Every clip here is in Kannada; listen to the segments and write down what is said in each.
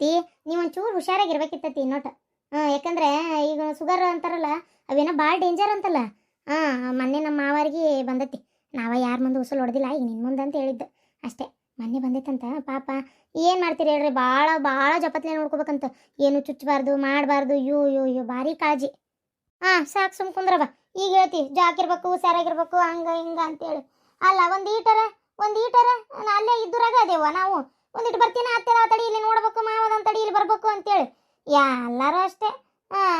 ಅತ್ತಿ ನೀವು ಒಂಚೂರು ಹುಷಾರಾಗಿರ್ಬೇಕಿತ್ತತಿ ನೋಟ. ಹಾಂ ಯಾಕಂದ್ರೆ ಈಗ ಶುಗರ್ ಅಂತಾರಲ್ಲ, ಅವೇನೋ ಭಾಳ ಡೇಂಜರ್ ಅಂತಲ್ಲ. ಹಾಂ ಮೊನ್ನೆ ನಮ್ಮ ಮಾವಾರಿಗೆ ಬಂದತಿ. ನಾವ ಯಾರ ಮುಂದೆ ಉಸಲು ಹೊಡೆದಿಲ್ಲ, ಈಗ ನಿನ್ನ ಮುಂದೆ ಅಂತ ಹೇಳಿದ್ದು. ಅಷ್ಟೇ, ಮೊನ್ನೆ ಬಂದೈತಂತ, ಪಾಪ. ಏನು ಮಾಡ್ತೀರಿ ಹೇಳ್ರಿ ಭಾಳ ಭಾಳ ಜಪತ್ಲೆ ನೋಡ್ಕೋಬೇಕಂತ. ಏನು ಚುಚ್ಚಬಾರ್ದು ಮಾಡಬಾರ್ದು ಯೋ ಯೋ ಯೋ ಭಾರಿ ಕಾಳಜಿ. ಹಾಂ ಸಾಕು ಸುಮ್ ಕುಂದ್ರವ. ಈಗ ಹೇಳ್ತಿ ಜಾಕಿರ್ಬೇಕು ಹುಷಾರಾಗಿರ್ಬೇಕು ಹಂಗ ಹಿಂಗ ಅಂತೇಳಿ. ಅಲ್ಲ, ಒಂದು ಈಟರ ಒಂದು ಈಟರ, ಅಲ್ಲೇ ಇದ್ದೂರಾಗ ಅದೇವ ನಾವು? ಒಂದಿಟ್ಟು ಬರ್ತೀನಿ ಹತ್ತಿರ ತಡಿ ಇಲ್ಲಿ ನೋಡ್ಬೇಕು ಮಾವದೊಂದು ತಡಿ ಇಲ್ಲಿ ಬರ್ಬೇಕು ಅಂತೇಳಿ. ಎಲ್ಲರೂ ಅಷ್ಟೇ.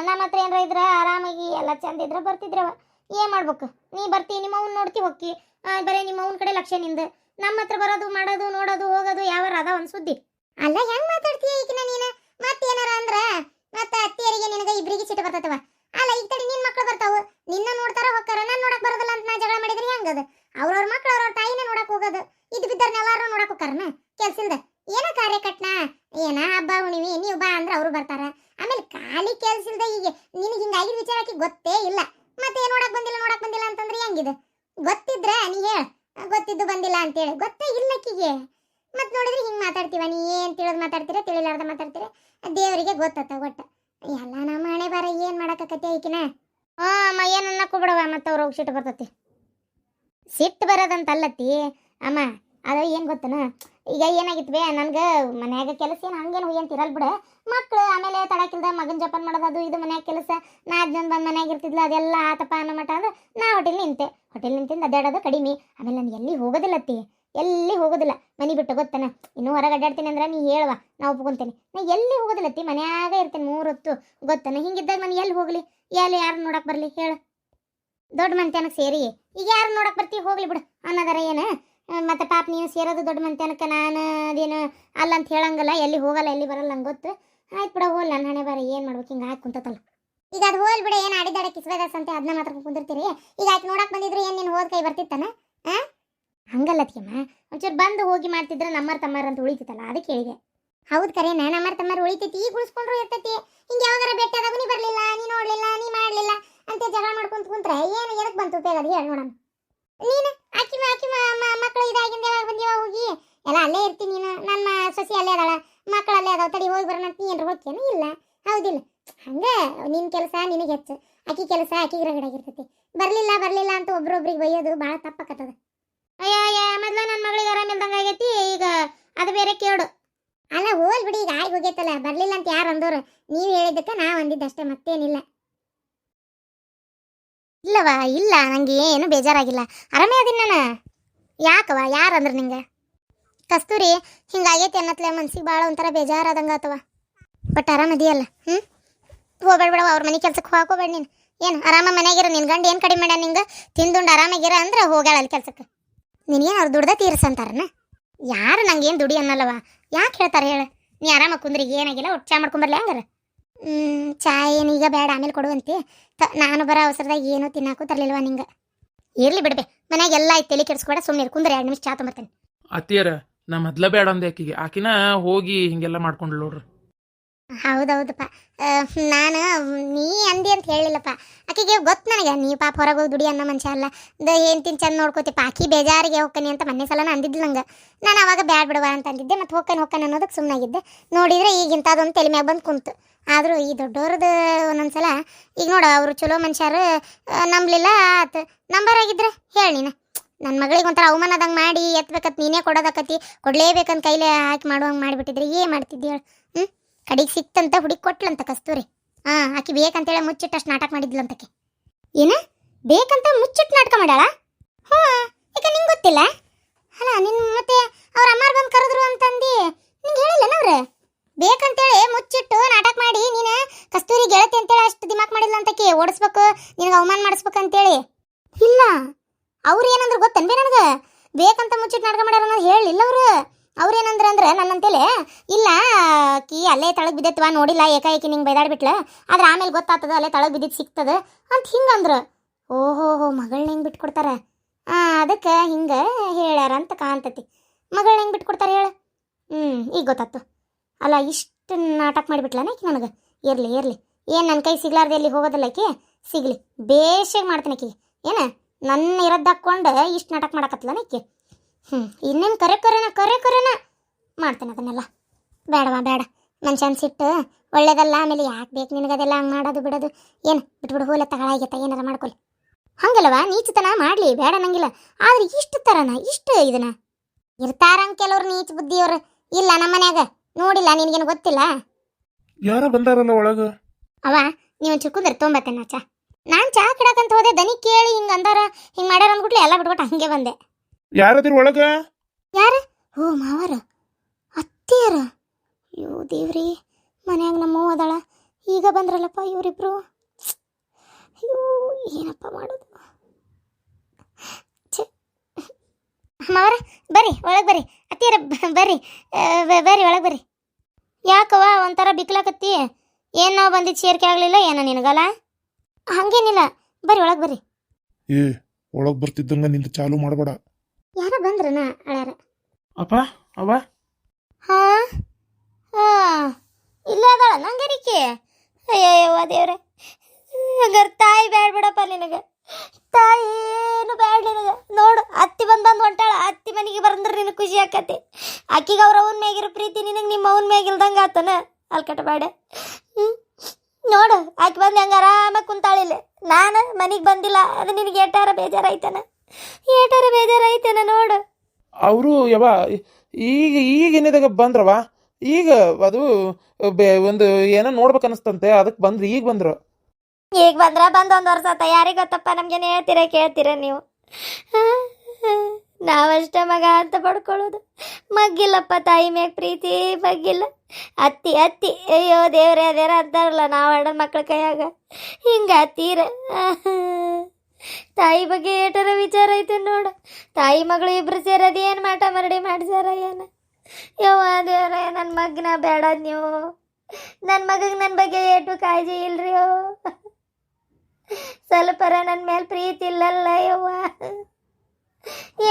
ನಮ್ಮ ಹತ್ರ ಏನಾರ ಇದ್ರೆ ಆರಾಮಾಗಿ ಎಲ್ಲ ಚಂದ ಇದ್ರೆ ಬರ್ತಿದ್ರವ. ಏನು ಮಾಡ್ಬೇಕು? ನೀ ಬರ್ತಿ, ನಿಮ್ಮ ಅವ್ನ ನೋಡ್ತಿ ಹೋಗಿ ಬರೀ ನಿಮ್ಮ ಅವ್ನ ಕಡೆ ಲಕ್ಷ್ಯ ನಿಂದು. ನಮ್ಮ ಹತ್ರ ಬರೋದು, ಮಾಡೋದು, ನೋಡೋದು, ಹೋಗೋದು ಯಾವಾರ ಅದ ಒಂದು ಸುದ್ದಿ. ಅಲ್ಲ, ಹೆಂಗ್ ಮಾತಾಡ್ತೀಯ ಈಗಿನ ನೀನು? ಮತ್ತೇನಾರ ಅಂದ್ರ, ಮತ್ತೆ ಅತ್ತಿಯರಿಗೆ ನಿನಗೆ ಇಬ್ರಿಗೆ ಸಿಟ್ಟು ಬರ್ತತವ. ಅಲ್ಲ ಈ ತಡಿ ನಿನ್ ಮಕ್ಳು ಬರ್ತಾವು. ನಿನ್ನ ನೋಡ್ತಾರ ಹೋಗ್ತಾರ, ನಾನು ನೋಡಕ್ ಬರೋದಿಲ್ಲ ಅಂತ ನಾ ಜಗಳ ಮಾಡಿದ್ರೆ ಹೆಂಗದ? ಅವ್ರವ್ರ ಮಕ್ಳು ಅವ್ರವ್ರ ತಾಯಿನೇ ನೋಡಕ್ ಹೋಗೋದು. ಇದು ಬಿದ್ದಾರ ಎಲ್ಲಾರು ನೋಡಕ್ ಹೋಗ್ತಾರನ? ಕೆಲ್ಸಿಲ್ದ ಏನ ಕಾರ್ಯಕಟ್ನ? ಏನ ಹಬ್ಬ ಹುಣಿವಿ ನೀವು ಬಾ ಅಂದ್ರೆ ಅವರು ಬರ್ತಾರ. ಆಮೇಲೆ ಖಾಲಿ ಕೆಲ್ಸಿಲ್ದ ಈಗ ನಿನಗೆ ಹಿಂಗಾಗಿದ್ ವಿಚಾರಕ್ಕೆ ಗೊತ್ತೇ ಇಲ್ಲ. ಮತ್ತೆ ನೋಡಕ್ ಬಂದಿಲ್ಲ ನೋಡಕ್ ಬಂದಿಲ್ಲ ಅಂತಂದ್ರೆ ಹೆಂಗಿದೆ? ಗೊತ್ತಿದ್ರೆ ನೀ ಹೇಳ. ಗೊತ್ತಿದ್ದು ಬಂದಿಲ್ಲ ಅಂತೇಳಿ. ಗೊತ್ತೇ ಇಲ್ಲ ಆಕಿಗೆ ಮತ್ತೆ ನೋಡಿದ್ರೆ ಹಿಂಗೆ ಮಾತಾಡ್ತೀವ? ನೀ ಏನು ತಿಳಿದು ಮಾತಾಡ್ತೀರ, ತಿಳಿಲಾರ್ದ ಮಾತಾಡ್ತೀರ? ದೇವರಿಗೆ ಗೊತ್ತತ್ತ ಒಟ್ಟ. ಎಲ್ಲ ನಮ್ಮ ಹಣೆ ಬಾರ ಏನ್ ಮಾಡಕತ್ತೈತಿ ಐಕಿನ? ಆ ಅಮ್ಮ, ಏನು ಅನ್ನಕ್ಕೂ ಬಿಡವ ಮತ್ತೆ ಅವ್ರ ಸಿಟ್ಟು ಬರ್ತತಿ. ಸಿಟ್ಟು ಬರೋದಂತಲ್ಲತ್ತಿ. ಅಮ್ಮ ಅದು ಏನು ಗೊತ್ತನ? ಈಗ ಏನಾಗಿತ್ತು ನನ್ಗೆ ಮನ್ಯಾಗ ಕೆಲಸ ಏನು ಹಂಗೇನು ಹೋಗಿ ಬಿಡು. ಬಿಡ ಮಕ್ಳು ಆಮೇಲೆ ತಡಕಿಲ್ದ ಮಗನ ಜಪಾನ್ ಮಾಡೋದು ಅದು ಇದು ಮನ್ಯಾಗ ಕೆಲಸ. ನಾಲ್ಕು ಜನ ಬಂದು ಮನ್ಯಾಗ ಇರ್ತಿದ್ಲ, ಅದೆಲ್ಲ ಆತಪ್ಪ ಅನ್ನೋ ಮಟ್ಟ ಅಂದ್ರೆ ನಾ ಹೋಟೆಲ್ ನಿಂತೆ. ಹೋಟೆಲ್ ನಿಂತಿಂದ ಅಡ್ಡಾಡೋದು ಕಡಿಮೆ. ಆಮೇಲೆ ನಾನು ಎಲ್ಲಿ ಹೋಗೋದಿಲ್ಲ ಅತ್ತಿ. ಎಲ್ಲಿ ಹೋಗೋದಿಲ್ಲ. ಮನೆ ಬಿಟ್ಟು ಗೊತ್ತನ? ಇನ್ನೂ ಹೊರಗೆ ಅಡ್ಡಾಡ್ತೀನಿ ಅಂದ್ರೆ ನೀ ಹೇಳುವ, ನಾ ಒಪ್ಕೊಂತೇನೆ. ನಾ ಎಲ್ಲಿ ಹೋಗೋದಿಲ್ಲ ಅತ್ತಿ? ಮನ್ಯಾಗ ಇರ್ತೇನೆ ಮೂರು ಹೊತ್ತು. ಗೊತ್ತನ? ಹಿಂಗಿದ್ದಾಗ ನಾನು ಎಲ್ಲಿ ಹೋಗಲಿ? ಎಲ್ಲಿ ಯಾರು ನೋಡಕ್ಕೆ ಬರಲಿ? ಹೇಳು. ದೊಡ್ಡ ಮಂತ್ಯಾನಕ್ಕೆ ಸೇರಿ. ಈಗ ಯಾರು ನೋಡಕ್ಕೆ ಬರ್ತೀವಿ ಹೋಗ್ಲಿ ಬಿಡು. ಅನ್ನೋದಾರ ಏನು? ಮತ್ತೆ ಪಾಪ ನೀನು ಸೇರೋದು ದೊಡ್ಡ ಮಂತ್ಯಾನಕ್ಕೆ, ನಾನು ಅದೇನು ಅಲ್ಲ ಅಂತ ಹೇಳಂಗಲ್ಲ, ಎಲ್ಲಿ ಹೋಗಲ್ಲ, ಎಲ್ಲಿ ಬರಲ್ಲ ನಂಗೆ ಗೊತ್ತು. ಆಯ್ತು ಬಿಡ ಹೋಲ್ ನನ್ನ ಹಣೆ ಬಾರಿ, ಏನು ಮಾಡ್ಬೇಕು, ಹಿಂಗೆ ಹಾಕಿ ಕುಂತತಲ್ಲ. ಈಗ ಅದು ಹೋಲ್ ಬಿಡ, ಏನು ಆಡಿದಾಡ ಕಿಸ್ಬೇದಾಸ್ ಅಂತ ಅದನ್ನ ಮಾತ್ರ ಕುಂದಿರ್ತೀರಿ. ಈಗ ಆಯ್ತು ನೋಡಕ್ಕೆ ಬಂದಿದ್ರು, ಏನು ನೀನು ಹೋದ ಕೈ ಬರ್ತಿತ್ತಾನ? ಹಂಗಲ್ಲ ತಿಮ್ಮ ಒಂಚೂರು ಬಂದು ಹೋಗಿ ಮಾಡ್ತಿದ್ರೆ ನಮ್ಮರ್ ತಮ್ಮರ್ ಅಂತ ಉಳಿತಿತ್ತಲ್ಲ, ಅದಕ್ಕೆ ಹೇಳಿದೆ. ಹೌದು ನಾನು ನಮ್ಮರ್ ತಮ್ಮರ್ ಉಳಿತೈತಿ, ಈಗ ಉಳಿಸ್ಕೊಂಡ್ರು ಇರ್ತೈತಿ. ಹಿಂಗೆ ಯಾವಾಗಾರ ಭೇಟಿ ಆದಾಗ ನೀ ಬರಲಿಲ್ಲ, ನೀ ನೋಡಲಿಲ್ಲ, ನೀ ಮಾಡಲಿಲ್ಲ, ಅಂತ ಜಗಳ ಮಾಡ್ಕೊಂತ ಕುಂತ್ರೆ, ಏನು ಎದಕ್ಕೆ ಬಂತು ಉಪಯೋಗ? ಅದು ಹೇಳಿ ನೋಡೋಣ ನೀನು ಆಕಿ ಆಕಿ ಮಕ್ಕಳು ಇದಾಗಿಂದ ಯಾವಾಗ ಬಂದಿವ ಹೋಗಿ? ಎಲ್ಲ ಅಲ್ಲೇ ಇರ್ತೀನಿ ನೀನು ನನ್ನ ಸೊಸಿ ಅಲ್ಲೇ ಅದಾಳ ಮಕ್ಕಳು ಅಲ್ಲೇ ಅದಾವ ತಡಿ ಹೋಗಿ ಬರೋಣ ಅಂತ ಏನ್ರ ಹೋಗ್ತೇನೆ ಇಲ್ಲ ಹೌದಿಲ್ಲ. ಹಂಗೆ ನಿನ್ನ ಕೆಲಸ ನಿನಗೆ ಹೆಚ್ಚು. ಆಕಿ ಕೆಲಸ ಆಕಿಗೆ ರಗಡಾಗಿರ್ತೈತಿ ಬರಲಿಲ್ಲ ಬರಲಿಲ್ಲ ಅಂತ ಒಬ್ರೊಬ್ರಿಗೆ ಬೈಯೋದು ಭಾಳ ತಪ್ಪಕತ್ತದ. ಅಯ್ಯ ಅಯ್ಯ ಮೊದಲು ನನ್ನ ಮಗಳಿಗೆ ಆರಾಮಿಲ್ದಂಗೆ ಆಗೈತಿ ಈಗ ಅದು ಬೇರೆ ಕೇಳು ಅಲ್ಲ ಹೋಲ್ ಬಿಡಿ ಈಗ ಆಗಿ ಹೋಗೈತಲ್ಲ ಬರಲಿಲ್ಲ ಅಂತ ಯಾರು ಅಂದೋರು ನೀವು ಹೇಳಿದ್ದಕ್ಕೆ ನಾ ಅಂದಿದ್ದಷ್ಟೇ ಮತ್ತೇನಿಲ್ಲ. ಇಲ್ಲವ ಇಲ್ಲ, ನಂಗೆ ಏನು ಬೇಜಾರಾಗಿಲ್ಲ. ಆರಾಮೇ ಅದೀನಿ ನಾನು. ಯಾಕವ ಯಾರು ಅಂದ್ರೆ ನಿಂಗೆ? ಕಸ್ತೂರಿ ಹಿಂಗಾಗೈತಿ ಅನ್ನತ್ಲೆ ಮನ್ಸಿಗೆ ಭಾಳ ಒಂಥರ ಬೇಜಾರಾದಂಗೆ ಆತವ ಬಟ್ ಆರಾಮದಿಯಲ್ಲ ಹ್ಞೂ ಹೋಗ್ಬೇಡ ಬಿಡವ ಅವ್ರ ಮನೆ ಕೆಲ್ಸಕ್ಕೆ ಹೋಗೋಬೇಡ ನೀನು. ಏನು, ಆರಾಮ ಮನೆಗಿರ ನಿನ್ನ ಗಂಡ ಏನು ಕಡಿಮೆ ಮಾಡ್ಯಾನ ನಿಂಗೆ? ತಿಂದುಂಡು ಆರಾಮಾಗಿರ ಅಂದ್ರೆ ಹೋಗ್ಯಾಳ ಅಲ್ಲಿ ಕೆಲ್ಸಕ್ಕೆ ನಿನಗೇನು ಅವ್ರು ದುಡ್ದ ತೀರ್ಸಂತಾರನ? ಯಾರು ನಂಗೇನು ದುಡಿ ಅನ್ನಲ್ಲವ ಯಾಕೆ ಹೇಳ್ತಾರೆ ಹೇಳು? ನೀ ಆರಾಮ ಕುಂದ್ರಿಗೆ ಏನಾಗಿಲ್ಲ, ಒಟ್ಟು ಚಾ ಮಾಡ್ಕೊಂಬರ್ಲಿ ಹಂಗಾರ. ಹ್ಞೂ ಚಾ ಏನು ಈಗ ಬೇಡ ಆಮೇಲೆ ಕೊಡುವಂತೆ ತ ನಾನು ಬರೋ ಅವಸರದಾಗ ಏನು ತಿನ್ನಾಕು ತರಲಿಲ್ವ ನಿಂಗೆ? ಇರ್ಲಿ ಬಿಡ್ಬೆ ಮನ್ಯಾಗ ಎಲ್ಲ ಐತೆ ತಲೆ ಕೆಡಿಸ್ಕೊಡ ಸುಮ್ಮನೆ ಕುಂದ್ರೆ ಎರಡು ನಿಮಿಷ ಚಾ ತೊಂಬರ್ತೇನೆ ಅತ್ತಿಯರ ನಾ ಮೊದ್ಲ ಬೇಡ ಅಂದೆ ಆಕಿಗೆ ಆಕಿನ ಹೋಗಿ ಹಿಂಗೆಲ್ಲ ಮಾಡ್ಕೊಂಡ್ಳು ನೋಡ್ರಿ. ಹೌದೌದಪ್ಪ. ನಾನು ನೀ ಅಂದಿ ಅಂತ ಹೇಳಿಲ್ಲಪ್ಪ. ಆಕಿಗೆ ಗೊತ್ತು ನನಗೆ ನೀ ಪಾಪ ಹೊರಗೆ ಹೋಗಿ ದುಡಿ ಅನ್ನೋ ಮನುಷ್ಯ ಅಲ್ಲ. ದ ಏನು ತಿನ್ ಚಂದ ನೋಡ್ಕೋತಿಪ್ಪ ಆಕಿ ಬೇಜಾರಿಗೆ ಹೋಗ್ಕನಿ ಅಂತ ಮೊನ್ನೆ ಸಲ ಅಂದಿದ್ಲು ನಂಗೆ. ನಾನು ಅವಾಗ ಬ್ಯಾಡ್ ಬಿಡುವ ಅಂತ ಅಂದಿದ್ದೆ ಮತ್ತು ಹೋಕನ್ ಹೋಕನ್ ಅನ್ನೋದಕ್ಕೆ ಸುಮ್ಮನಾಗಿದ್ದೆ ನೋಡಿದ್ರೆ ಈಗ ಇಂಥದ್ದೊಂದು ತಲೆ ಮ್ಯಾಗ ಬಂದು ಕುಂತು. ಆದರೂ ಈ ದೊಡ್ಡವ್ರದ್ದು ಒಂದೊಂದ್ಸಲ, ಈಗ ನೋಡು, ಅವರು ಚಲೋ ಮನುಷ್ಯರು ನಂಬಲಿಲ್ಲ ಆತು. ನಂಬರ್ ಆಗಿದ್ರೆ ಹೇಳಿ ನೀನು. ನನ್ನ ಮಗಳಿಗೆ ಒಂಥರ ಅವಮಾನದಂಗೆ ಮಾಡಿ, ಎತ್ಬೇಕತ್, ನೀನೇ ಕೊಡೋದಕ್ಕತಿ ಕೊಡಲೇಬೇಕಂತ ಕೈಲೇ ಹಾಕಿ ಮಾಡುವಂಗೆ ಮಾಡಿಬಿಟ್ಟಿದ್ರೆ ಏನು ಮಾಡ್ತಿದ್ದೆ ಹೇಳು. ಹ್ಞೂ ಕಡೆಗೆ ಸಿಕ್ತಂತ ಹುಡುಗಿ ಕೊಟ್ಲಂತ ಕಸ್ತೂರಿ. ಹಾಂ ಆಕಿ ಬೇಕಂತೇಳಿ ಮುಚ್ಚಿಟ್ಟಷ್ಟು ನಾಟಕ ಮಾಡಿದ್ಲಂತಕ್ಕೆ ಏನು? ಬೇಕಂತ ಮುಚ್ಚಿಟ್ಟು ನಾಟಕ ಮಾಡ್ಯಾಳ? ಹ್ಞೂ ಯಾಕೆ ನಿಂಗೆ ಗೊತ್ತಿಲ್ಲ? ಅಲ್ಲ ನಿನ್ನ ಮತ್ತೆ ಅವ್ರ ಅಮ್ಮಾರ್ ಬಂದು ಕರೆದ್ರು ಅಂತಂದು. ನಿಂಗೆ ಹೇಳಿಲ್ಲ ಅವ್ರು? ಬೇಕಂತೇಳಿ ಮುಚ್ಚಿಟ್ಟು ನಾಟಕ ಮಾಡಿ, ನೀನು ಕಸ್ತೂರಿ ಗೆಳತಿ ಅಂತೇಳಿ ಅಷ್ಟು ದಿಮಾಕ್ ಮಾಡಿಲ್ಲ ಅಂತಕ್ಕೆ ಓಡಿಸ್ಬೇಕು, ನಿನಗೆ ಅವಮಾನ ಮಾಡಿಸ್ಬೇಕಂತೇಳಿ ಇಲ್ಲ, ಅವ್ರು ಏನಂದ್ರೆ ಗೊತ್ತನ್ಬೇ ನನಗೆ? ಬೇಕಂತ ಮುಚ್ಚಿಟ್ಟು ನಾಟಕ ಮಾಡ್ಯಾರ ಅನ್ನೋದು ಹೇಳಿಲ್ಲ ಅವರು. ಅವ್ರು ಏನಂದ್ರೆ ಅಂದ್ರೆ ನನ್ನಂತೇಳಿ, ಇಲ್ಲ ಕಿ ಅಲ್ಲೇ ತಳಗ್ ಬಿದ್ದೈತವ ನೋಡಿಲ್ಲ, ಏಕಾಏಕಿ ನಿಂಗೆ ಬೈದಾಡ್ಬಿಟ್ಲ, ಆದ್ರೆ ಆಮೇಲೆ ಗೊತ್ತಾಗ್ತದ, ಅಲ್ಲೇ ತಳಗ್ ಬಿದ್ದಿದ್ದು ಸಿಗ್ತದ ಅಂತ ಹಿಂಗಂದ್ರು ಓಹೋ, ಹೋ ಮಗಳನ್ನ ಹೆಂಗೆ ಬಿಟ್ಕೊಡ್ತಾರೆ? ಅದಕ್ಕೆ ಹಿಂಗೆ ಹೇಳ್ಯಾರ ಅಂತ ಕಾಣ್ತತಿ. ಮಗಳನ್ನ ಹೆಂಗೆ ಬಿಟ್ಕೊಡ್ತಾರೆ ಹೇಳು? ಹ್ಞೂ ಈಗ ಗೊತ್ತಾತು ಅಲ್ಲ ಇಷ್ಟು ನಾಟಕ ಮಾಡಿಬಿಟ್ಲನ ಆಕಿ ನನಗೆ? ಇರಲಿ ಇರಲಿ. ಏನು ನನ್ನ ಕೈ ಸಿಗ್ಲಾರ್ದೆ ಎಲ್ಲಿ ಹೋಗೋದಿಲ್ಲ ಆಕಿ? ಸಿಗಲಿ. ಬೇಷಾಗಿ ಮಾಡ್ತೀನಿ ಆಕಿ. ಏನು? ನನ್ನ ಇರೋದಾಕೊಂಡು ಇಷ್ಟು ನಾಟಕ ಮಾಡಕತ್ಲನ ಆಕಿ? ಹ್ಞೂ ಇನ್ನೇನು ಕರೆ ಕರೆನ ಕರೆ ಕರೆನ? ಮಾಡ್ತೇನೆ ಅದನ್ನೆಲ್ಲ. ಬೇಡವಾ, ಬೇಡ. ಮನುಷ್ಯನ ಸಿಟ್ಟು ಒಳ್ಳೇದಲ್ಲ, ಆಮೇಲೆ ಯಾಕೆ ಬೇಕು ನಿನಗದೆಲ್ಲ ಹಂಗೆ ಮಾಡೋದು, ಬಿಡೋದು? ಏನು, ಬಿಟ್ಬಿಡು, ಹೋಲ ತಗಳಾಗೈತೆ ಏನಾರ ಮಾಡ್ಕೊಳ್ಳಿ ಹಂಗಲ್ವಾ ನೀಚತನ ಮಾಡಲಿ, ಬೇಡ ನಂಗಿಲ್ಲ. ಆದ್ರೆ ಇಷ್ಟು ಥರನ ಇಷ್ಟು ಇದನ್ನ ಇರ್ತಾರಂಗೆ ಕೆಲವ್ರು ನೀಚ ಬುದ್ಧಿಯವ್ರು. ಇಲ್ಲ ನಮ್ಮ ಮನ್ಯಾಗ ನೋಡಿಲ್ಲ ನಿನಗೇನು ಗೊತ್ತಿಲ್ಲ? ಯಾರ ಬಂದಾರಲ್ಲ ಒಳಗ? ಅವ ನೀವು ಚಿಕ್ಕಂದ್ರೆ ತೊಂಬತ್ತೇನ ಚಾ. ನಾನು ಚಾ ಕಿಡಕಂತ ಹೋದೆ ದನಿ ಕೇಳಿ ಹಿಂಗೆ ಅಂದಾರ ಹಿಂಗೆ ಮಾಡ್ಯಾರ ಅಂದ್ಬಿಟ್ಲೆ ಎಲ್ಲ ಬಿಟ್ಬಿಟ್ಟು ಹಂಗೆ ಬಂದೆ. ಯಾರದಿರ್ ಒಳಗ? ಓ ಮಾವರ. ಅತ್ತೆಯರ. ಅಯ್ಯೋ ದೇವ್ರಿ ಮನ್ಯಾಗ ನಮ್ಮವ್ವ ಅದಾಳ. ಈಗ ಬಂದ್ರಲ್ಲಪ್ಪ ಇವರಿಬ್ರು. ಅಯ್ಯೋ ಏನಪ್ಪ ಮಾಡೋದು? ಮಾವರ ಬರ್ರಿ ಒಳಗೆ ಬರ್ರಿ. ಅತ್ತಿಯರ ಬರ್ರಿ ಬರ್ರಿ ಒಳಗೆ ಬರ್ರಿ. ಯಾಕವ್ವ ಒಂಥರ ಬಿಕ್ಲಾಕತ್ತಿ? ಏನು ನಾವು ಬಂದಿದ್ದು ಸೇರ್ಕೆ ಆಗಲಿಲ್ಲ ಏನೋ ನಿನಗಲ್ಲ? ಹಂಗೇನಿಲ್ಲ. ಬರ್ರಿ ಒಳಗೆ ಬರ್ರಿ. ಏ ಒಳಗೆ ಬರ್ತಿದ್ದಂಗ ನಿಂದ ಚಾಲು ಮಾಡಬೇಡ. ಯಾರ ಬಂದ್ರನ ಅಳ್ಯಾರ? ಅಪ್ಪ ಅವ ಹಾ ಹಾ ಇಲ್ಲ ಅದಾಳ ನಂಗರಿಕೆ ಅಯ್ಯಯ್ಯವ್ವ ದೇವ್ರೆ ಹಂಗಾರೆ ತಾಯಿ ಬೇಡ ಬಿಡಪ್ಪ ನಿನಗೆ. ತಾಯಿ ಏನು ಬ್ಯಾಡ ನಿನಗೆ ನೋಡು ಅತ್ತಿ ಬಂದಂದು ಹೊಂಟಾಳ ಅತ್ತಿ ಮನೆಗೆ ಬಂದ್ರೆ ನಿನಗೆ ಖುಷಿ ಆಕತಿ ಆಕಿಗೆ ಅವ್ರ ಅವನ ಮ್ಯಾಗಿರೋ ಪ್ರೀತಿ ನಿನಗೆ ನಿಮ್ಮ ಅವನ ಮ್ಯಾಗಿಲ್ದಂಗೆ ಆತನ? ಅಲ್ಕಟ ಬೇಡ ಹ್ಞೂ ನೋಡು ಆಕೆ ಬಂದು ಹೆಂಗೆ ಆರಾಮಾಗಿ ಕುಂತಾಳಿಲ್ಲ. ನಾನು ಮನೆಗೆ ಬಂದಿಲ್ಲ ಅದು ನಿನಗೆ ಏಟಾರ ಬೇಜಾರಾಯ್ತಾನ? ಏಟಾರ ಬೇಜಾರಾಯ್ತಾನ ನೋಡು. ಅವರು ಯಾವ ಈಗ ಈಗ ಏನಿದಾಗ ಬಂದ್ರವ ಈಗ ಅದು ಬೆ ಒಂದು ಏನೋ ನೋಡ್ಬೇಕು ಅನಿಸ್ತಂತೆ ಅದಕ್ಕೆ ಬಂದ್ರು ಈಗ ಬಂದ್ರು. ಈಗ ಬಂದ್ರ ಬಂದ್ ಒಂದು ವರ್ಷ ತಯಾರಿ ಯಾರಿಗೆ ಗೊತ್ತಪ್ಪ ನಮ್ಗೇನು ಹೇಳ್ತೀರ ಕೇಳ್ತೀರ ನೀವು. ನಾವಷ್ಟೇ ಮಗ ಅಂತ ಪಡ್ಕೊಳ್ಳೋದು. ಮಗ್ಗಿಲ್ಲಪ್ಪ ತಾಯಿ ಮ್ಯಾಗ ಪ್ರೀತಿ ಮಗ್ಗಿಲ್ಲ. ಅತ್ತಿ ಅತ್ತಿ, ಅಯ್ಯೋ ದೇವ್ರೆ ಅದೇರ ಅಂತಾರಲ್ಲ ನಾವು ಹಣ್ಣದ ಮಕ್ಳ ಕೈಯಾಗ. ಹಿಂಗ ಅತ್ತೀರ. ತಾಯಿ ಬಗ್ಗೆ ಏಟರ ವಿಚಾರ ಐತೆ ನೋಡು. ತಾಯಿ ಮಗಳು ಇಬ್ರು ಸೇರೋದು ಏನು ಮಾಟ ಮರಡಿ ಮಾಡ್ಸ್ಯಾರ ಏನ? ಯವ್ವ ದೇವ್ರೆ ನನ್ನ ಮಗನ ಬೇಡ ನೀವು. ನನ್ನ ಮಗಗೆ ನನ್ನ ಬಗ್ಗೆ ಏಟು ಕಾಳಜಿ ಇಲ್ರಿ ಸ್ವಲ್ಪರ ನನ್ನ ಮೇಲೆ ಪ್ರೀತಿ ಇಲ್ಲಲ್ಲ ಯವ್ವ.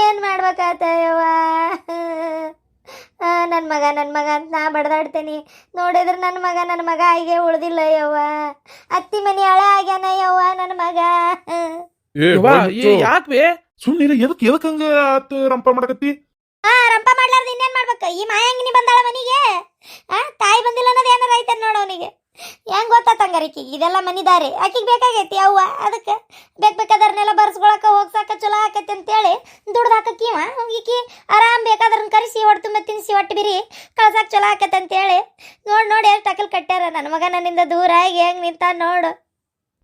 ಏನು ಮಾಡ್ಬೇಕಾತ ಯವ್ವ ನನ್ನ ಮಗ ನನ್ನ ಮಗ ಅಂತ ನಾ ಬಡ್ದಾಡ್ತೇನೆ. ನೋಡಿದ್ರೆ ನನ್ನ ಮಗ ನನ್ನ ಮಗ ಹಾಗೆ ಉಳ್ದಿಲ್ಲ ಯವ್ವ ಅತ್ತಿ ಮನೆ ಹಳೆ ಆಗ್ಯಾನ ಯವ್ವ ನನ್ನ ಮಗ. ಯಾಕೆ ಯವ್ವ, ಏ, ಯಾಕ್ವೆ? ಸುಮ್ಮನೆ ಎದಕ್ ಎದಕ್ ಹಂಗ ಆತ್ ರಂಪ ಮಾಡಕತ್ತಿ? ಆ ರಂಪ ಮಾಡ್ಲಾರ್ದ ಇನ್ನೇನ್ ಮಾಡ್ಬೇಕು? ಈ ಮಾಯಂಗಿನಿ ಬಂದಾಳ ಮನಿಗೆ? ಆ ತಾಯಿ ಬಂದಿಲ್ಲ ಅನ್ನೋದು ಏನಾರ ಐತೆ ನೋಡು ಅವನಿಗೆ. ಹೆಂಗ್ ಗೊತ್ತಾತಂಗಾರ ಈಕಿಗೆ? ಇದೆಲ್ಲ ಮನಿದಾರಿ. ಆಕಿಗೆ ಬೇಕಾಗೈತಿ ಅವ್ವ ಅದಕ್ಕೆ ಬೇಕ್ ಬೇಕಾದರ್ನೆಲ್ಲ ಬರ್ಸ್ಕೊಳಕ ಹೋಗ್ಸಾಕ ಚಲೋ ಆಕೈತಿ ಅಂತೇಳಿ ದುಡ್ದು ಹಾಕಕ್ಕಿವ ಈಕಿ ಆರಾಮ್ ಬೇಕಾದ್ರನ್ನ ಕರೆಸಿ ಹೊಟ್ಟು ತುಂಬ ತಿನ್ಸಿ ಹೊಟ್ಟು ಬಿರಿ ಕಳ್ಸಾಕ ಚಲೋ ಆಕೈತೆ ಅಂತೇಳಿ ನೋಡ್ ನೋಡಿ ಎಷ್ಟು ಅಕಲ್ ಕಟ್ಟ್ಯಾರ ನನ್ನ ಮಗ ನನ್ನಿಂದ ದೂರ ಆಗಿ ಹೆಂಗ್ ನಿಂತ ನೋಡು.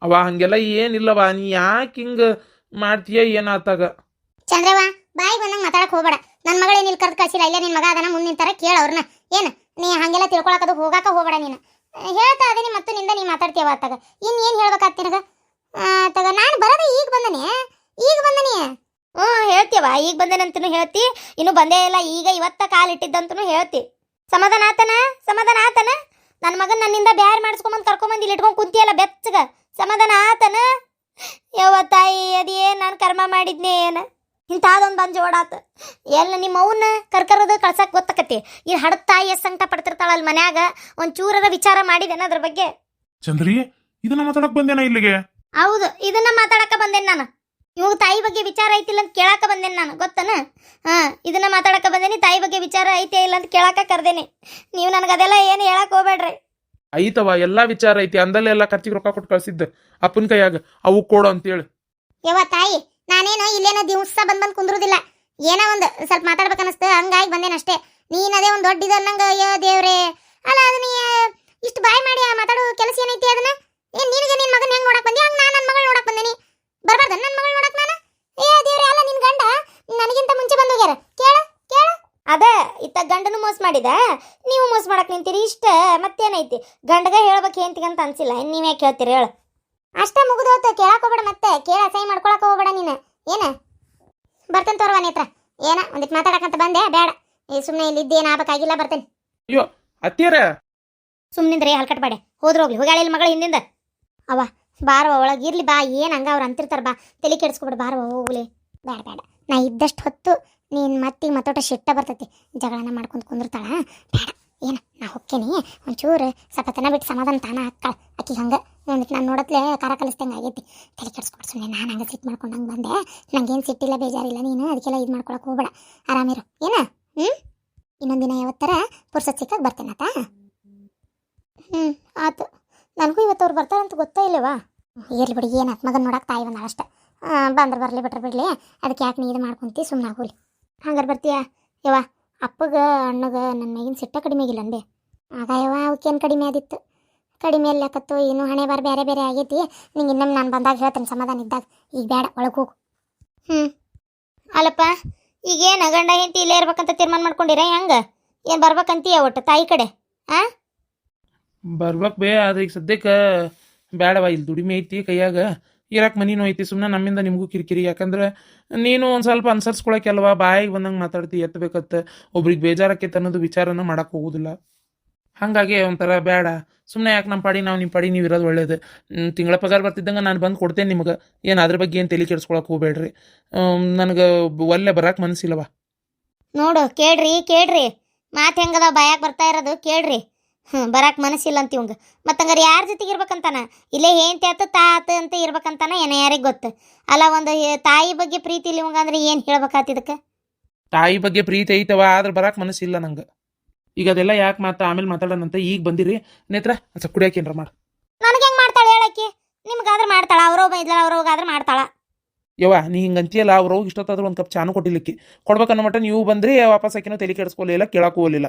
ಅವ ಹಂಗೆಲ್ಲ ಏನಿಲ್ಲವ ನೀ ಯಾಕೆ ಹಿಂಗ ಮಾಡ್ತೀಯ ಏನಾತಾಗ? ಚಂದ್ರವ್ವ ಬಾಯಿ ಬಂದಂಗೆ ಮಾತಾಡಕ್ ಹೋಗ್ಬೇಡ. ನನ್ನ ಮಗಳು ಏನಿಲ್ಲ ಕರ್ದು ಕಳ್ಸಿಲ್ಲ ಇಲ್ಲ ನಿನ್ನ ಮಗ ಅದನ್ನ ಮುಂದೆ ತರ ಕೇಳ ಅವ್ರನ್ನ ಏನು ನೀ ಹಂಗೆಲ್ಲ ತಿಳ್ಕೊಳಕದು ಹೋಗಾಕ ಹೋಗ್ಬೇಡ ನೀನು. ಹೇಳ್ತಾ ಅದೀನಿ ಮತ್ತು ನಿಂದ ನೀ ಮಾತಾಡ್ತೀಯವ ಅತ್ತಾಗ. ಇನ್ನು ಏನು ನಿನಗ? ತಗ ನಾನು ಬರೋದ ಈಗ ಬಂದನೆ. ಈಗ ಬಂದನಿ. ಹ್ಞೂ ಹೇಳ್ತೀವ ಈಗ ಬಂದನಂತನೂ ಹೇಳ್ತಿ. ಇನ್ನು ಬಂದೇ ಇಲ್ಲ, ಈಗ ಇವತ್ತ ಕಾಲಿಟ್ಟಿದ್ದಂತನೂ ಹೇಳ್ತಿ. ಸಮಾಧಾನ ಆತನ? ಸಮಾಧಾನ ಆತನ? ನನ್ನ ಮಗನ ನನ್ನಿಂದ ಬ್ಯಾರ್ ಮಾಡಿಸ್ಕೊಂಬಂದು ಕರ್ಕೊಂಬಂದು ಇಲ್ಲಿ ಇಟ್ಕೊಂಡು ಕುಂತಿಯಲ್ಲ ಬೆಚ್ಚಗ. ಸಮಾಧಾನ ಆತನ? ಯಾವ ತಾಯಿ ಅದೇ ನಾನು ಕರ್ಮ ಮಾಡಿದ್ನೇ ಏನು ಇಂಥದೊಂದು ಬಂದು ಓಡಾತ. ಎಲ್ಲ ನಿಮ್ಮ ಅವನ್ನ ಕರ್ಕರೋದು ಕಳ್ಸಕ್ ಗೊತ್ತಾಕತಿ ಈ ಹಡದ ತಾಯಿ ಎಷ್ಟು ಸಂಕಟ ಪಡ್ತಿರ್ತಾಳ ಅಲ್ಲಿ ಮನ್ಯಾಗ ಒಂದ್ ಚೂರರ ವಿಚಾರ ಮಾಡಿದೇನ ಅದ್ರ ಬಗ್ಗೆ. ಚಂದ್ರಿ ಇದನ್ನ ಮಾತಾಡಕ್ ಬಂದೇನ ಇಲ್ಲಿಗೆ? ಹೌದು ಇದನ್ನ ಮಾತಾಡಕ ಬಂದೆ ನಾನು. ಇವಾಗ ತಾಯಿ ಬಗ್ಗೆ ವಿಚಾರ ಐತಿಲ್ಲ ಅಂತ ಕೇಳಾಕ ಬಂದೇನೆ ನಾನು ಗೊತ್ತನ? ಹಾ ಇದನ್ನ ಮಾತಾಡಕ ಬಂದೇನಿ ತಾಯಿ ಬಗ್ಗೆ ವಿಚಾರ ಐತೆ ಇಲ್ಲ ಅಂತ ಕೇಳಾಕ ಕರ್ದೇನಿ. ನೀವು ನನಗೆ ಅದೆಲ್ಲ ಏನು ಹೇಳಕ್ ಹೋಗ್ಬೇಡ್ರಿ. ಐತವ ಎಲ್ಲಾ ವಿಚಾರ ಐತಿ ಅಂದಲ್ಲೆಲ್ಲ ಖರ್ಚಿಗೆ ರೊಕ್ಕ ಕೊಟ್ಟು ಕಳ್ಸಿದ್ದ ಅಪ್ಪನ ಕೈಯಾಗ. ಅವು ಕೊಡು ಅಂತೇಳಿ. ಯವ್ವ ತಾಯಿ ನಾನೇನೋ ಇಲ್ಲೇನೋ ದಿವಸ ಬಂದ್ ಬಂದ್ ಕುಂದ್ರುದಿಲ್ಲ. ಏನೋ ಒಂದು ಸ್ವಲ್ಪ ಮಾತಾಡ್ಬೇಕನ್ನಿಸ್ತು ಹಂಗಾಗಿ ಬಂದೇನಷ್ಟೇ ನೀನ್ ಅದೇ ಒಂದು ದೊಡ್ಡ ಅನ್ನಂಗ, ಅಯ್ಯೋ ದೇವ್ರೆ. ಅಲ್ಲ ಅದನ್ನ ಇಷ್ಟು ಬಾಯ್ ಮಾಡಿ ಆ ಮಾತಾಡೋ ಕೆಲಸ ಏನೈತಿ ಅದನ್ನ? ಏನ್ ನಿನಗೆ ನಿನ್ ಮಗನ್ ಹೆಂಗ್ ನೋಡಕ್ ಬಂದಿ? ಹಂಗ ನಾನು ನನ್ನ ಮಗಳು ನೋಡಕ್ ಬಂದೇನಿ. ಬರ್ಬಾರ್ದ ನನ್ನ ಮಗಳು ನೋಡಕ್ ನಾನು? ಏ, ದೇವ್ರೆ, ಅಲ್ಲ ನಿನ್ ಗಂಡ ನನಗಿಂತ ಮುಂಚೆ ಬಂದು ಹೋಗ್ಯಾರ. ಕೇಳ ಕೇಳ. ಅದ, ಇತ್ತ ಗಂಡನು ಮೋಸ ಮಾಡಿದ? ನೀವು ಮೋಸ ಮಾಡಕ್ ನಿಂತೀರಿ? ಇಷ್ಟ, ಮತ್ತೇನೈತಿ? ಗಂಡಗ ಹೇಳ್ಬೇಕು ಏನ್ತಿಗಂತ ಅನ್ಸಿಲ್ಲ. ನೀವೇ ಯಾಕೆ ಹೇಳ್ತೀರಿ? ಹೇಳು. ಅಷ್ಟೇ ಮುಗಿದೋತು ಕೇಳಕ್ ಹೋಗ್ಬೇಡ ಮತ್ತೆ. ಕೇಳ ಸೈ ಮಾಡ್ಕೊಳಕ್ ಹೋಗ್ಬೇಡ ನೀನು. ಏನ? ಬರ್ತೇನೆ ತೋರ್ವ ನೇತ್ರ. ಏನ? ಒಂದಿಟ್ ಮಾತಾಡಕಂತ ಬಂದೆ? ಬೇಡ. ಈ ಸುಮ್ಮನೆ ಇಲ್ಲಿ ಇದ್ದೇನ ಆಗಬೇಕಾಗಿಲ್ಲ ಬರ್ತೇನೆ. ಅಯ್ಯೋ ಅತ್ತಿಯರ. ಹಲ್ಕಟ್ ಹಲ್ಕಟ್ಬೇಡ ಹೋದ್ರ ಹೋಗ್ಲಿ. ಹೋಗ್ಯಾಳ ಇಲ್ಲಿ ಮಗಳ ಹಿಂದಿಂದ? ಅವ ಬಾರವ ಒಳಗೆ ಇರ್ಲಿ ಬಾ. ಏನು ಹಂಗ ಅವ್ರು ಅಂತಿರ್ತಾರ ಬಾ. ತಲೆ ಕೆಡಿಸ್ಕೊಬಿಡು ಬಾರವ ಹೋಗ್ಲಿ. ಬೇಡ ಬೇಡ. ನಾ ಇದ್ದಷ್ಟು ಹೊತ್ತು ನೀನ್ ಮತ್ತಿಗೆ ಮತ್ತೊಟ ಶಿಟ್ಟ ಬರ್ತೈತಿ. ಜಗಳನ ಮಾಡ್ಕೊಂಡ್ ಕುಂದಿರ್ತಾಳ. ಬೇಡ. ಏನ? ನಾ ಹೊಕ್ಕೇನಿ. ಒಂಚೂರು ಸ್ವಲ್ಪ ತನ ಬಿಟ್ಟು ಸಮಾಧಾನ ತಾನ ಹಾಕ್ತಾಳ ಅಕ್ಕಿ ಹಂಗೆ. ಒಂದಿಟ್ಟು ನಾನು ನೋಡತ್ಲೆ ಖಾರ ಕಲಿಸ್ದಂಗೆ ಆಗೈತಿ. ತಲೆ ಕೆಡಿಸ್ಕೊಡ್ ಸುಮ್ಮನೆ ನಾನು ಹಂಗೆ ಸಿಟ್ಟು ಮಾಡ್ಕೊಂಡಂಗೆ ಬಂದೆ. ನಂಗೇನು ಸಿಟ್ಟಿಲ್ಲ, ಬೇಜಾರಿಲ್ಲ ನೀನು ಅದಕ್ಕೆಲ್ಲ ಇದು ಮಾಡ್ಕೊಳಕ್ಕೆ ಹೋಗ್ಬೇಡ. ಆರಾಮಿರು ಏನ? ಹ್ಞೂ ಇನ್ನೊಂದಿನ ಯಾವತ್ತರ ಪುರ್ಸತ್ ಸಿಕ್ಕಾಗ ಬರ್ತೇನತ್ತ ಹ್ಞೂ ಆತು. ನನಗೂ ಇವತ್ತು ಅವ್ರು ಬರ್ತಾರಂತ ಗೊತ್ತೇ ಇಲ್ಲವಾ ಇರಲಿ ಬಿಡಿ, ಏನು ಮಗನ ನೋಡಕ್ಕೆ ತಾಯಿ ಬಂದಾಳ ಅಷ್ಟೆ. ಬಂದ್ರೆ ಬರಲಿ ಬಿಟ್ರೆ ಬಿಡಲಿ. ಅದಕ್ಕೆ ಯಾಕೆ ನೀ ಇದು ಮಾಡ್ಕೊಂತಿ? ಸುಮ್ಮನೆ ಆಗೋಲಿ ಹಂಗಾರೆ ಬರ್ತೀಯಾ? ಯವ್ವ, ಅಪ್ಪಗ, ಅಣ್ಣಗ ನನ್ನ ಮೇಗಿನ ಸಿಟ್ಟ ಕಡಿಮೆ ಆಗಿಲ್ಲ ಅಂದೆ. ಆಗ ಯವ್ವ ಅವಕ್ಕೇನು ಕಡಿಮೆ ಆದಿತ್ತು? ಕಡಿಮೆ ಎಲ್ಲಕತ್ತು ಏನು ಹಣೆ ಬಾರ ಬೇರೆ ಬೇರೆ ಆಗೈತಿ. ನಿಂಗೆ ಇನ್ನೊಮ್ಮೆ ನಾನು ಬಂದಾಗ ಹೇಳ್ತೇನೆ ಸಮಾಧಾನ ಇದ್ದಾಗ. ಈಗ ಬೇಡ ಒಳಗೆ ಹೋಗು. ಹ್ಞೂ ಅಲ್ಲಪ್ಪ ಈಗೇನು ಗಂಡ ಹೆಂಡತಿ ಇಲ್ಲೇ ಇರ್ಬೇಕಂತ ತೀರ್ಮಾನ ಮಾಡ್ಕೊಂಡಿರ ಹೆಂಗೆ? ಏನು ಬರ್ಬೇಕಂತೀಯ ಒಟ್ಟು ತಾಯಿ ಕಡೆ? ಆ? ಬರ್ಬೇಕು ಬೇ ಆದ್ರೆ ಈಗ ಸದ್ಯಕ್ಕೆ ಬೇಡವ ಇಲ್ಲಿ ದುಡಿಮೆ ಐತಿ ಕೈಯಾಗ. ಇರಕ್ಕೆ ಮನಿನೂ ಐತಿ ಸುಮ್ಮನೆ ನಮ್ಮಿಂದ ನಿಮಗೂ ಕಿರಿಕಿರಿ. ಯಾಕಂದ್ರೆ ನೀನು ಒಂದು ಸ್ವಲ್ಪ ಅನ್ಸರ್ಸ್ಕೊಳಕ್ಕೆಲ್ವ ಬಾಯಿಗೆ ಬಂದಂಗೆ ಮಾತಾಡ್ತಿ ಎತ್ತಬೇಕತ್ತ ಒಬ್ರಿಗೆ ಬೇಜಾರಕ್ಕೆ ಅನ್ನೋದು ವಿಚಾರನ ಮಾಡಕ್ಕೆ ಹೋಗೋದಿಲ್ಲ. ಹಾಗಾಗಿ ಒಂಥರ ಬೇಡ. ಸುಮ್ಮನೆ ಯಾಕೆ ನಮ್ಮ ಪಾಡಿ ನಾವು ನಿಮ್ಮ ಪಾಡಿ ನೀವು ಇರೋದು ಒಳ್ಳೇದು. ತಿಂಗಳ ಪಗಾರ ಬರ್ತಿದ್ದಂಗೆ ನಾನು ಬಂದು ಕೊಡ್ತೇನೆ ನಿಮಗೆ. ಏನು ಅದ್ರ ಬಗ್ಗೆ ಏನು ತಲೆ ಕೆಡ್ಸ್ಕೊಳಕ್ಕೆ ಹೋಗ್ಬೇಡ್ರಿ. ನನಗೆ ಒಲ್ಲೆ ಬರಕ್ಕೆ ಮನಸ್ಸಿಲ್ಲವ ನೋಡು ಕೇಳ್ರಿ ಕೇಳ್ರಿ. ಮಾತು ಹೆಂಗದ ಬಾಯಾಗ ಬರ್ತಾ ಇರೋದು ಕೇಳ್ರಿ. ಹ್ಞೂ ಬರಕ್ಕೆ ಮನಸ್ಸಿಲ್ಲ ಅಂತ ಇವಂಗೆ. ಮತ್ತೆ ಹಂಗಾರೆ ಯಾರ ಜೊತೆಗೆ ಇರ್ಬೇಕಂತಾನೆ? ಇಲ್ಲೇ ಏಂತಿ ಆತು ತಾ ಆತು ಅಂತ ಇರ್ಬೇಕಂತಾನೆ? ಏನ ಯಾರಿಗೆ ಗೊತ್ತು? ಅಲ್ಲ ಒಂದು ತಾಯಿ ಬಗ್ಗೆ ಪ್ರೀತಿ ಇಲ್ಲ ಇವಂಗ ಅಂದ್ರೆ ಏನು ಹೇಳ್ಬೇಕಾತಿದ್ದಕ್ಕೆ ತಾಯಿ ಬಗ್ಗೆ ಪ್ರೀತಿ ಐತವ ಆದ್ರೆ ಬರಕ್ಕೆ ಮನಸ್ಸಿಲ್ಲ ನಂಗೆ. ಈಗ ಅದೆಲ್ಲ ಯಾಕೆ ಮಾತಾ ಆಮೇಲೆ ಮಾತಾಡೋಣಂತ ಈಗ ಬಂದಿರಿ. ನೇತ್ರ ಸ್ವಲ್ಪ ಕುಡಿಯಾಕೇನ್ರ ಮಾಡಿ. ನನಗೆ ಹೆಂಗೆ ಮಾಡ್ತಾಳೆ ಹೇಳಕ್ಕೆ? ನಿಮ್ಗಾದ್ರೆ ಮಾಡ್ತಾಳ? ಅವ್ರ ಬೈದ್ಲ ಅವ್ರೋಗಾದ್ರೆ ಮಾಡ್ತಾಳ? ಯವ್ವ ನೀ ಹಿಂಗೆ ಅಂತೀಯಲ್ಲ ಅವ್ರ ಹೋಗಿ ಇಷ್ಟೊತ್ತಾದ್ರೂ ಒಂದು ಕಪ್ ಚಾನು ಕೊಟ್ಟಿಲಿಕ್ಕೆ ಕೊಡ್ಬೇಕನ್ನೋ ಮಟ್ಟ ನೀವು ಬಂದ್ರಿ ವಾಪಸ್ ಹಾಕಿನೋ ತಲೆ ಕೆಡಿಸ್ಕೊಲಿಲ್ಲ ಕೇಳಕ್ಕೂ ಹೋಗಲಿಲ್ಲ.